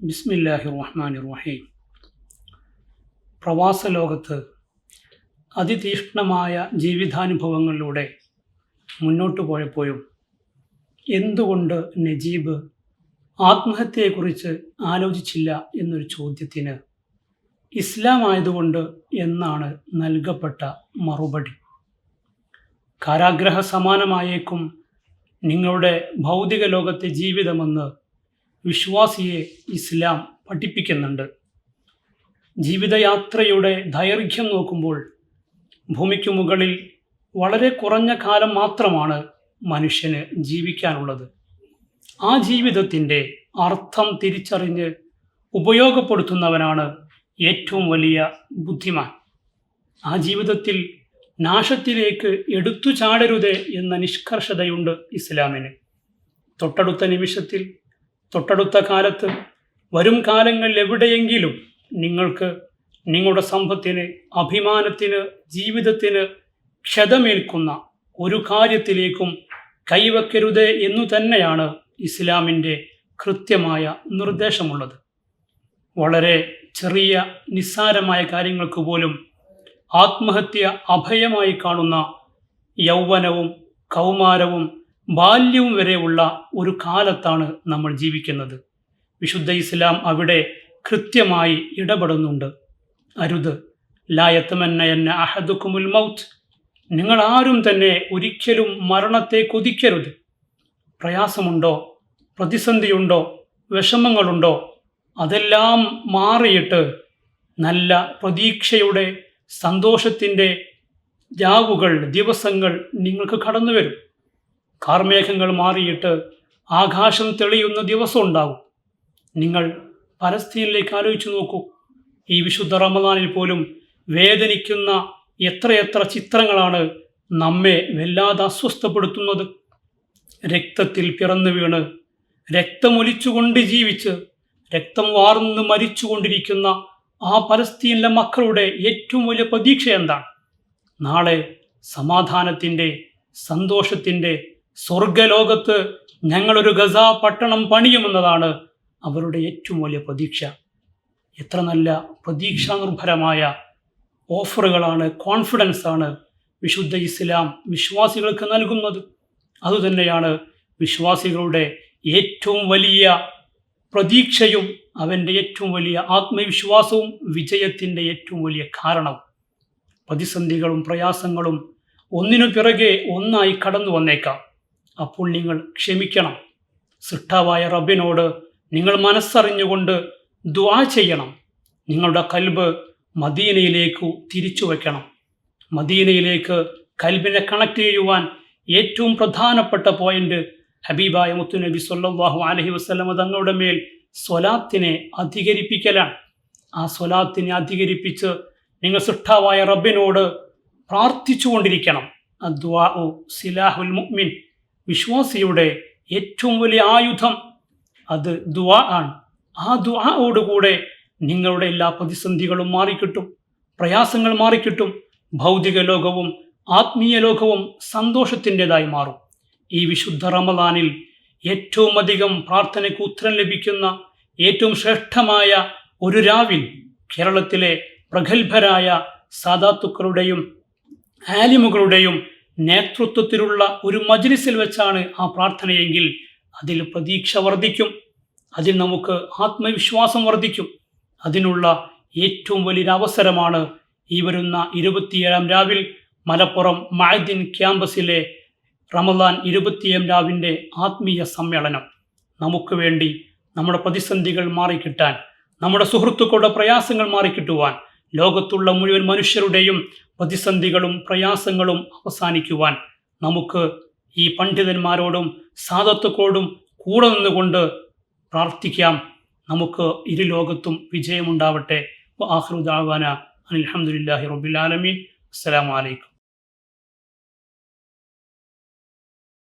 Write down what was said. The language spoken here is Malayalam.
ബിസ്മില്ലാഹി റഹ്മാൻ റഹീം പ്രവാസ ലോകത്ത് അതിതീക്ഷ്ണമായ ജീവിതാനുഭവങ്ങളിലൂടെ മുന്നോട്ട് പോയപ്പോഴും എന്തുകൊണ്ട് നജീബ് ആത്മഹത്യയെക്കുറിച്ച് ആലോചിച്ചില്ല എന്നൊരു ചോദ്യത്തിന് ഇസ്ലാം ആയതുകൊണ്ട് എന്നാണ് നൽകപ്പെട്ട മറുപടി. കാരാഗ്രഹ സമാനമായേക്കും നിങ്ങളുടെ ഭൗതിക ലോകത്തെ ജീവിതമെന്ന് വിശ്വാസിയെ ഇസ്ലാം പഠിപ്പിക്കുന്നുണ്ട്. ജീവിതയാത്രയുടെ ദൈർഘ്യം നോക്കുമ്പോൾ ഭൂമിക്ക് മുകളിൽ വളരെ കുറഞ്ഞ കാലം മാത്രമാണ് മനുഷ്യന് ജീവിക്കാനുള്ളത്. ആ ജീവിതത്തിന്റെ അർത്ഥം തിരിച്ചറിഞ്ഞ് ഉപയോഗപ്പെടുത്തുന്നവനാണ് ഏറ്റവും വലിയ ബുദ്ധിമാൻ. ആ ജീവിതത്തിൽ നാശത്തിലേക്ക് എടുത്തു ചാടരുത് എന്ന നിഷ്കർഷതയുണ്ട് ഇസ്ലാമിന്. തൊട്ടടുത്ത നിമിഷത്തിൽ തൊട്ടടുത്ത കാലത്ത് വരും കാലങ്ങളിൽ എവിടെയെങ്കിലും നിങ്ങൾക്ക് നിങ്ങളുടെ സമ്പത്തിന് അഭിമാനത്തിന് ജീവിതത്തിന് ക്ഷതമേൽക്കുന്ന ഒരു കാര്യത്തിലേക്കും കൈവയ്ക്കരുത് എന്നു തന്നെയാണ് ഇസ്ലാമിന്റെ കൃത്യമായ നിർദ്ദേശമുള്ളത്. വളരെ ചെറിയ നിസ്സാരമായ കാര്യങ്ങൾക്ക് പോലും ആത്മഹത്യ അഭയമായി കാണുന്ന യൗവനവും കൗമാരവും ബാല്യവും വരെയുള്ള ഒരു കാലത്താണ് നമ്മൾ ജീവിക്കുന്നത്. വിശുദ്ധ ഇസ്ലാം അവിടെ കൃത്യമായി ഇടപെടുന്നുണ്ട്. അരുത്. ലായത്തമെന്ന എന്ന അഹദുക്കുമുൽ മൗത്ത്. നിങ്ങൾ ആരും തന്നെ ഒരിക്കലും മരണത്തെ കൊതിക്കരുത്. പ്രയാസമുണ്ടോ? പ്രതിസന്ധിയുണ്ടോ? വിഷമങ്ങളുണ്ടോ? അതെല്ലാം മാറിയിട്ട് നല്ല പ്രതീക്ഷയുടെ സന്തോഷത്തിന്റെ ജാവുകൾ ദിവസങ്ങൾ നിങ്ങൾക്ക് കടന്നു വരും കാർമേഘങ്ങൾ മാറിയിട്ട് ആകാശം തെളിയുന്ന ദിവസം ഉണ്ടാകും. നിങ്ങൾ പലസ്തീനിലേക്ക് ആലോചിച്ചു നോക്കൂ. ഈ വിശുദ്ധ റമദാനിൽ പോലും വേദനിക്കുന്ന എത്രയെത്ര ചിത്രങ്ങളാണ് നമ്മെ വല്ലാതെ അസ്വസ്ഥപ്പെടുത്തുന്നത്. രക്തത്തിൽ പിറന്നു വീണ് രക്തമൊലിച്ചുകൊണ്ട് ജീവിച്ച് രക്തം വാർന്ന് മരിച്ചുകൊണ്ടിരിക്കുന്ന ആ പലസ്തീനിലെ മക്കളുടെ ഏറ്റവും വലിയ പ്രതീക്ഷ എന്താണ്? നാളെ സമാധാനത്തിന്റെ സന്തോഷത്തിന്റെ സ്വർഗലോകത്ത് ഞങ്ങളൊരു ഗസ പട്ടണം പണിയുമെന്നതാണ് അവരുടെ ഏറ്റവും വലിയ പ്രതീക്ഷ. എത്ര നല്ല പ്രതീക്ഷാനിർഭരമായ ഓഫറുകളാണ് കോൺഫിഡൻസാണ് വിശുദ്ധ ഇസ്ലാം വിശ്വാസികൾക്ക് നൽകുന്നത്. അതുതന്നെയാണ് വിശ്വാസികളുടെ ഏറ്റവും വലിയ പ്രതീക്ഷയും അവന്റെ ഏറ്റവും വലിയ ആത്മവിശ്വാസവും വിജയത്തിന്റെ ഏറ്റവും വലിയ കാരണവും പ്രതിസന്ധികളും പ്രയാസങ്ങളും ഒന്നിനു പിറകെ ഒന്നായി കടന്നു വന്നേക്കാം. അപ്പോൾ നിങ്ങൾ ക്ഷമിക്കണം. സൃഷ്ടാവായ റബ്ബിനോട് നിങ്ങൾ മനസ്സറിഞ്ഞുകൊണ്ട് ദ്വാ ചെയ്യണം. നിങ്ങളുടെ കൽബ് മദീനയിലേക്ക് തിരിച്ചു വയ്ക്കണം. മദീനയിലേക്ക് കൽബിനെ കണക്ട് ചെയ്യുവാൻ ഏറ്റവും പ്രധാനപ്പെട്ട പോയിന്റ് ഹബീബായ മുത്തുനബി സല്ലാഹു അലഹി വസ്ലമ തങ്ങളുടെ മേൽ സ്വലാത്തിനെ അധികരിപ്പിക്കലാണ്. ആ സ്വലാത്തിനെ അധികരിപ്പിച്ച് നിങ്ങൾ സൃഷ്ടാവായ റബ്ബിനോട് പ്രാർത്ഥിച്ചുകൊണ്ടിരിക്കണം. അദ്വാ സിലാഹുൽ മുഅ്മിൻ. വിശ്വാസിയുടെ ഏറ്റവും വലിയ ആയുധം അത് ദുആ ആണ്. ആ ദുആയോടുകൂടെ നിങ്ങളുടെ എല്ലാ പ്രതിസന്ധികളും മാറിക്കിട്ടും പ്രയാസങ്ങൾ മാറിക്കിട്ടും ഭൗതിക ലോകവും ആത്മീയ ലോകവും സന്തോഷത്തിന്റെതായി മാറും. ഈ വിശുദ്ധ റമദാനിൽ ഏറ്റവും അധികം പ്രാർത്ഥനയ്ക്ക് ഉത്തരം ലഭിക്കുന്ന ഏറ്റവും ശ്രേഷ്ഠമായ ഒരു രാവിൽ കേരളത്തിലെ പ്രഗത്ഭരായ സാദാത്തുക്കളുടെയും ആലിമുകളുടെയും നേതൃത്വത്തിലുള്ള ഒരു മജ്ലിസിൽ വെച്ചാണ് ആ പ്രാർത്ഥനയെങ്കിൽ അതിൽ പ്രതീക്ഷ വർദ്ധിക്കും. അതിൽ നമുക്ക് ആത്മവിശ്വാസം വർദ്ധിക്കും. അതിനുള്ള ഏറ്റവും വലിയൊരു അവസരമാണ് ഈ വരുന്ന ഇരുപത്തിയേഴാം രാവിൽ മലപ്പുറം മഅദിൻ ക്യാമ്പസിലെ റമദാൻ ഇരുപത്തിയേഴാം രാവിന്റെ ആത്മീയ സമ്മേളനം. നമുക്ക് വേണ്ടി നമ്മുടെ പ്രതിസന്ധികൾ മാറിക്കിട്ടാൻ നമ്മുടെ സുഹൃത്തുക്കളുടെ പ്രയാസങ്ങൾ മാറിക്കിട്ടുവാൻ ലോകത്തുള്ള മുഴുവൻ മനുഷ്യരുടെയും പ്രതിസന്ധികളും പ്രയാസങ്ങളും അവസാനിക്കുവാൻ നമുക്ക് ഈ പണ്ഡിതന്മാരോടും സാധത്വക്കോടും കൂടെ നിന്നുകൊണ്ട് പ്രാർത്ഥിക്കാം. നമുക്ക് ഇരു ലോകത്തും വിജയമുണ്ടാവട്ടെ ആഹ്റുദാവാന അലഹമുല്ലാഹി റബുലാലമീൻ അസ്സലാമലൈക്കും